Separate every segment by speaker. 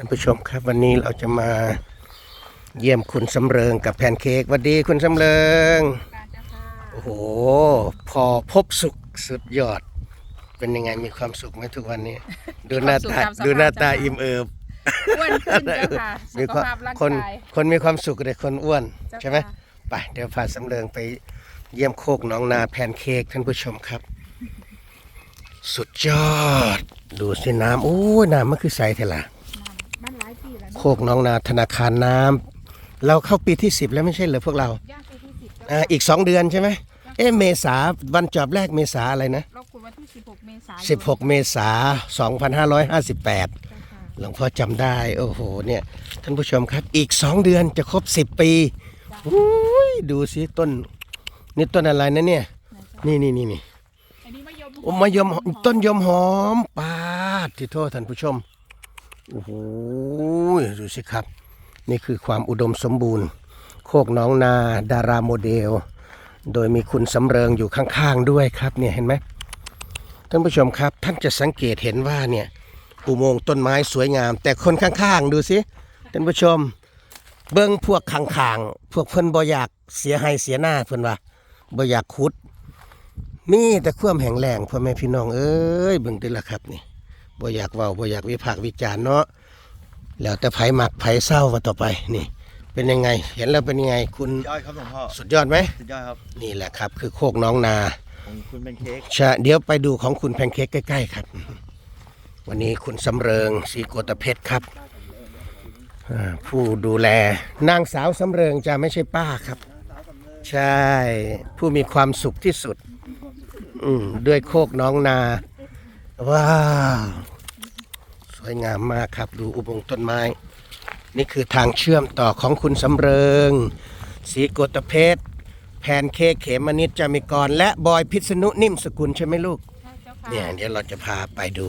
Speaker 1: ท่านผู้ชมครับวันนี้เราจะมาเยี่ยมคุณสำเริงกับแพนเค้กสวัสดีคุณสำเริง
Speaker 2: การเจ้าค่ะ
Speaker 1: โอ้โห พอพบสุขสุดยอด เป็นยังไงมีความสุขไหมทุกวันนี้ ดูหน้าตาดูหน้าตาอิ่มเอิบ
Speaker 2: อ้วนขึ้นเจ้าค่ะสุ
Speaker 1: มี
Speaker 2: ข
Speaker 1: ความ
Speaker 2: ภาพร่าง
Speaker 1: คน
Speaker 2: กาย
Speaker 1: คนมีความสุขเลยคนอ้วน
Speaker 2: เจ้า
Speaker 1: ใช่ไหม
Speaker 2: ค่ะ
Speaker 1: ไปเดี๋ยวพาสำเริงไปเยี่ยมโคกหน้องนาแพนเค้กท่านผู้ชมครับ สุดยอด ดูสิน้ำโอ้ยน้ำมันคือใสเท่าล่ะ
Speaker 2: บ้าน หลายปีแล้ว
Speaker 1: โคกหน้องนาธนาคารน้ำเราเข้าปีที่ 10 แล้วไม่ใช่เหรอพวกเรา
Speaker 2: ย่างปีที่สิบ
Speaker 1: อ่าอีก 2 เดือนใช่ไหมเอ๊ะเมษาวันจอบแรกเมษาอะไรนะ
Speaker 2: เราคุยวันที่ 16 เมษายน
Speaker 1: 16 เมษา2558
Speaker 2: เจ้าค่ะ
Speaker 1: หลวงพ่อจำได้ โอ้โหเนี่ยท่านผู้ชมครับอีก 2 เดือนจะครบ 10 ปีอุ้ยดูสิต้นนี่ต้นอะไรนะเนี่ย นี่นี่นี่นี่
Speaker 2: อันนี้มะยม
Speaker 1: โอ้มายมต้นยมหอมปาดที่โทษท่านผู้ชม โอ้โหดูสิครับ นี่คือความอุดมสมบูรณ์ โคกน้องนาดาราโมเดล โดยมีคุณสำเริงอยู่ข้างๆด้วยครับเนี่ยเห็นไหมท่านผู้ชมครับ ท่านจะสังเกตเห็นว่าเนี่ยอุโมงค์ต้นไม้สวยงาม แต่คนข้างๆ ดูสิท่านผู้ชม เบิ้งพวกข้างๆ พวกเพิ่นบ่อยากเสียให้เสียหน้าเพิ่นว่าบ่อยากขุดมีแต่ความแห่งแรงพ่อแม่พี่น้องเอ้ยเบิ่งติละครับนี่ บ่อยากเว้าบ่อยากวิพากษ์วิจารณ์เนาะแล้วแต่ไผมักไผเศร้าว่าต่อไปนี่ เป็นยังไง เห็นแล้วเป็นยังไงคุณ
Speaker 3: ยอดครับหลวงพ่อ
Speaker 1: สุดยอดไหม
Speaker 3: สุดยอดครับ
Speaker 1: นี่แหละครับ คือโคกน้องนา
Speaker 3: ของคุณเป็นเค้ก
Speaker 1: ชะเดี๋ยวไปดูของคุณแพนเค้กใกล้ๆครับ วันนี้คุณสำเริงศรีโกตเพชรครับอ่าผู้ดูแลนางสาวสำเริงจะไม่ใช่ป้าครับ ใช่ ผู้มีความสุขที่สุด อืมด้วยโคกน้องนา ว้าวสวยงามมากครับดูอุโมงค์ต้นไม้ นี่คือทางเชื่อมต่อของคุณสำเริงศรีโกตเพชรแพนเค้กเขมนิดจามิกร และบอยพิษณุนิ่มสกุลใช่ไหมลูก
Speaker 2: ใช่เจ้าค่ะ
Speaker 1: เนี่ยเดี๋ยวเราจะพาไปดู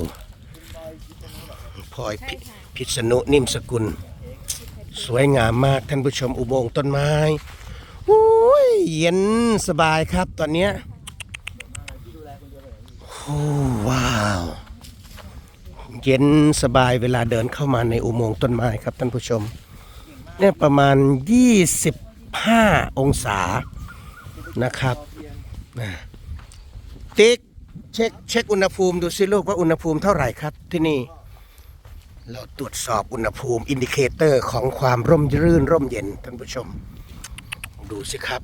Speaker 1: พลอยพิพิษณุนิ่มสกุล สวยงามมากท่านผู้ชมอุโมงค์ต้นไม้โอ้ยเย็นสบายครับตอนเนี้ยโอ้ ว้าว เย็นสบายเวลาเดินเข้ามาในอุโมงค์ต้นไม้ครับท่านผู้ชม เนี่ยประมาณ 25 องศานะครับนะติ๊กเช็คเช็คอุณหภูมิดูสิลูกว่าอุณหภูมิเท่าไหร่ครับที่นี่ เราตรวจสอบอุณหภูมิอินดิเคเตอร์ของความร่มรื่นร่มเย็นท่านผู้ชม ดูสิครับ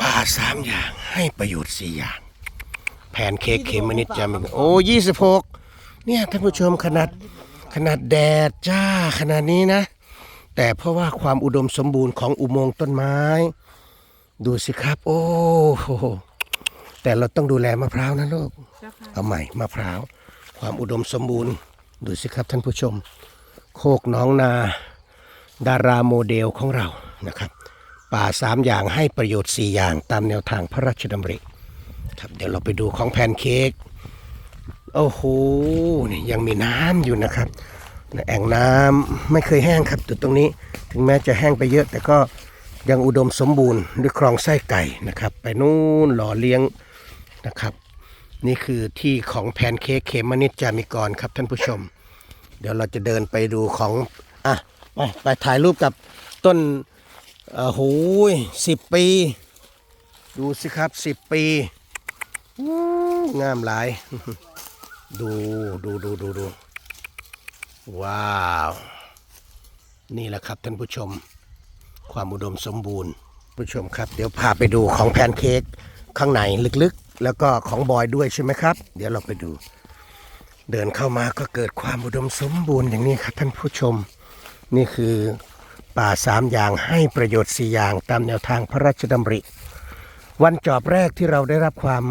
Speaker 1: ป่าสามอย่างให้ประโยชน์สี่อย่าง แผนเค้กเขมนิดจามินโอ้ยี่สิบหกเนี่ยท่านผู้ชมขนาดขนาดแดดจ้าขนาดนี้นะ แต่เพราะว่าความอุดมสมบูรณ์ของอุโมงค์ต้นไม้ ดูสิครับ โอ้โหแต่เราต้องดูแลมะพร้าวนะลูก
Speaker 2: เจ้าค่ะ
Speaker 1: เอาใหม่มะพร้าว ความอุดมสมบูรณ์ ดูสิครับท่านผู้ชม โคกหน้องนา ดาราโมเดลของเรานะครับ ป่าสามอย่างให้ประโยชน์สี่อย่างตามแนวทางพระราชดำริ ครับเดี๋ยวเราไปดูของแพนเค้กโอ้โหนี่ยังมีน้ำอยู่นะครับแอ่งน้ำไม่เคยแห้งครับจุดตรงนี้ถึงแม้จะแห้งไปเยอะ แต่ก็ยังอุดมสมบูรณ์ด้วยคลองไส้ไก่นะครับ ไปนู่นหล่อเลี้ยงนะครับ นี่คือที่ของแพนเค้กเขมนิดจามิกรครับท่านผู้ชม เดี๋ยวเราจะเดินไปดูของอะไปไปถ่ายรูปกับต้นเอ่อโหสิบปี ดูสิครับสิบปี งามหลาย ดูดูดูดูดูว้าว นี่แหละครับท่านผู้ชม ความอุดมสมบูรณ์ ผู้ชมครับ เดี๋ยวพาไปดูของแพนเค้กข้างในลึกๆ แล้วก็ของบอยด้วยใช่ไหมครับ เดี๋ยวเราไปดู เดินเข้ามาก็เกิดความอุดมสมบูรณ์อย่างนี้ครับท่านผู้ชม นี่คือป่าสามอย่างให้ประโยชน์สี่อย่างตามแนวทางพระราชดำริ วันจอบแรกที่เราได้รับความ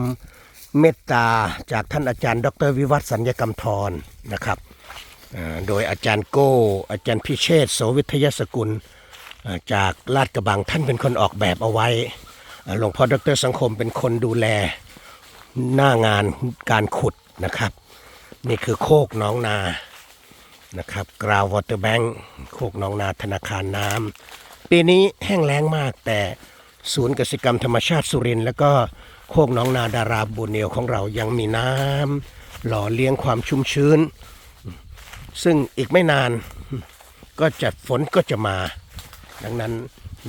Speaker 1: เมตตาจากท่านอาจารย์ ดรวิวัฒสัญญกรรมทรนะครับโดยอาจารย์โก้ อาจารย์พิเชษโสวิทยสกุลจากลาดกระบังท่านเป็นคนออกแบบเอาไว้หลวงพ่อดรสังคมเป็นคนดูแลหน้างานการขุดนะครับ นี่คือโคกน้องนานะครับกราววอเตอร์แบงค์โคกน้องนาธนาคารน้ำปีนี้แห้งแล้งมากแต่ศูนย์กสิกรรมธรรมชาติสุรินทร์แล้วก็ โคกหน้องนาดาราบูเนลของเรายังมีน้ำหล่อเลี้ยงความชุ่มชื้น ซึ่งอีกไม่นานก็จะฝนก็จะมา ดังนั้น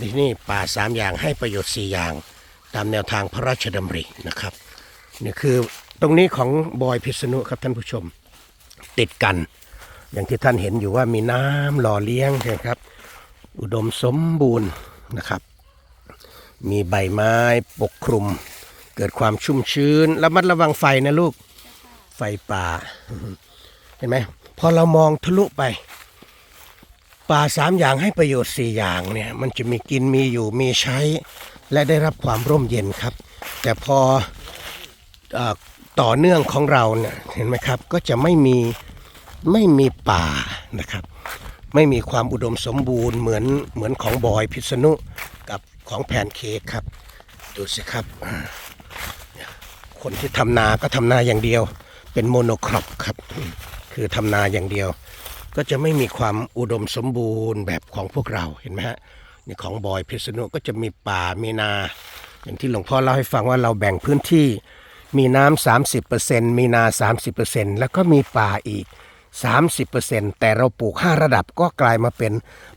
Speaker 1: ที่นี่ป่าสามอย่างให้ประโยชน์สี่อย่าง ตามแนวทางพระราชดำรินะครับนี่คือตรงนี้ของบอยพิษณุครับท่านผู้ชมติดกัน อย่างที่ท่านเห็นอยู่ว่ามีน้ำหล่อเลี้ยงนะครับ อุดมสมบูรณ์นะครับ มีใบไม้ปกคลุม เกิดความชุ่มชื้นระมัดระวังไฟนะลูก ไฟป่า เห็นไหมพอเรามองทะลุไป ป่าสามอย่างให้ประโยชน์สี่อย่างเนี่ย มันจะมีกินมีอยู่มีใช้ และได้รับความร่มเย็นครับ แต่พออต่อเนื่องของเราเนี่ยเห็นไหมครับ ก็จะไม่มีไม่มีป่านะครับ ไม่มีความอุดมสมบูรณ์เหมือนเหมือนของบอยพิษณุกับของแพนเค้กครับ ดูสิครับ คนที่ทำนาก็ทำนาอย่างเดียว เป็นโมโนครอปครับ คือทำนาอย่างเดียว ก็จะไม่มีความอุดมสมบูรณ์แบบของพวกเราเห็นไหมฮะนี่ของบอยพิษณุก็จะมีป่ามีนา อย่างที่หลวงพ่อเล่าให้ฟังว่าเราแบ่งพื้นที่มีน้ำ30%มีนา 30%แล้วก็มีป่าอีก 30%แต่เราปลูก 5 ระดับก็กลายมาเป็น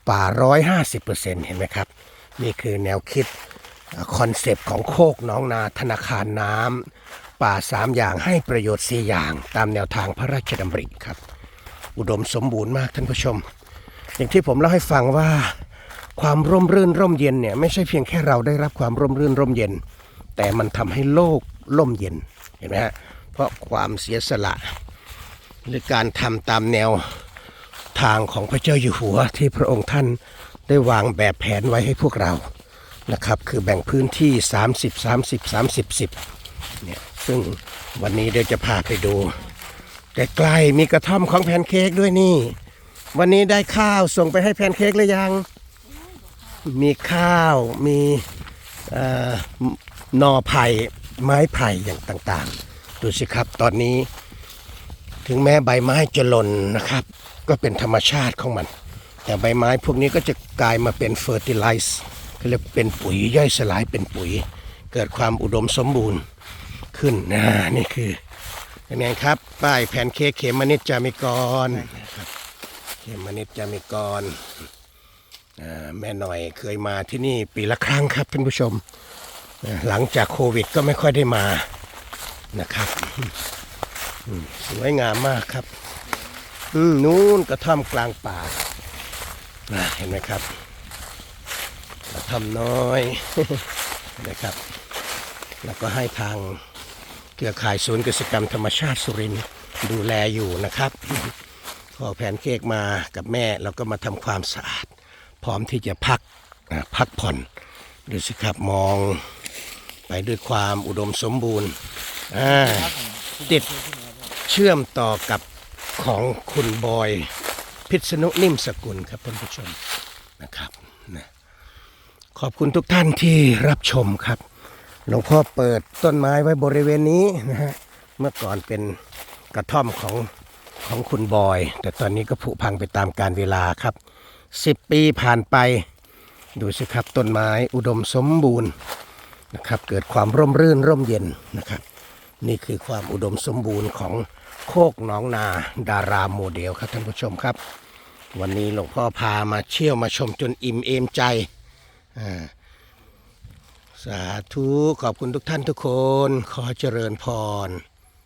Speaker 1: ป่า 150%เห็นไหมครับ นี่คือแนวคิดคอนเซปต์ของโคกน้องนาธนาคารน้ำ ป่า3อย่างให้ประโยชน์4อย่างตามแนวทางพระราชดำริครับ อุดมสมบูรณ์มากท่านผู้ชม อย่างที่ผมเล่าให้ฟังว่า ความร่มรื่นร่มเย็นเนี่ยไม่ใช่เพียงแค่เราได้รับความร่มรื่นร่มเย็น แต่มันทำให้โลกร่มเย็นเห็นไหมฮะเพราะความเสียสละหรือการทำตามแนวทางของพระเจ้าอยู่หัวที่พระองค์ท่านได้วางแบบแผนไว้ให้พวกเรานะครับ คือแบ่งพื้นที่ 30 30 30 10 เนี่ยซึ่งวันนี้เดี๋ยวจะพาไปดูใกล้ๆมีกระท่อมของแพนเค้กด้วยนี่ วันนี้ได้ข้าวส่งไปให้แพนเค้กหรือยัง มีข้าวมีหน่อไผ่ไม้ไผ่อย่างต่างๆ ดูสิครับตอนนี้ ถึงแม้ใบไม้จะหล่นนะครับ ก็เป็นธรรมชาติของมัน แต่ใบไม้พวกนี้ก็จะกลายมาเป็นเฟอร์ติไลซ์เรียกเป็นปุ๋ยย่อยสลายเป็นปุ๋ย เกิดความอุดมสมบูรณ์ ขึ้นนะนี่คือเป็นไงครับ ป้ายแผ่นเค้กเขมนิจจามิกรนะครับเขมนิจจามิกรแม่หน่อยเคยมาที่นี่ปีละครั้งครับท่านผู้ชม หลังจากโควิดก็ไม่ค่อยได้มานะครับสวยงามมากครับนู้นกระท่อมกลางป่าเห็นไหมครับกระท่อมน้อยนะครับ แล้วก็ให้ทาง เครือข่ายศูนย์กิจกรรมธรรมชาติสุรินดูแลอยู่นะครับพอแผนเค้กมากับแม่เราก็มาทำความสะอาด พร้อมที่จะพักพักผ่อนดูสิครับมองไปด้วยความอุดมสมบูรณ์ติดเชื่อมต่อกับของคุณบอย พิษณุนิ่มสกุลครับท่านผู้ชมนะครับนะขอบคุณทุกท่านที่รับชมครับ หลวงพ่อเปิดต้นไม้ไว้บริเวณนี้นะฮะเมื่อก่อนเป็นกระท่อมของของคุณบอย แต่ตอนนี้ก็ผุพังไปตามการเวลาครับสิบปีผ่านไป ดูสิครับต้นไม้อุดมสมบูรณ์นะครับเกิดความร่มรื่นร่มเย็นนะครับ นี่คือความอุดมสมบูรณ์ของโคกหนองนาดาราโมเดลครับท่านผู้ชมครับ วันนี้หลวงพ่อพามาเที่ยวมาชมจนอิ่มเอมใจอ่า สาธุขอบคุณทุกท่านทุกคน ขอเจริญพร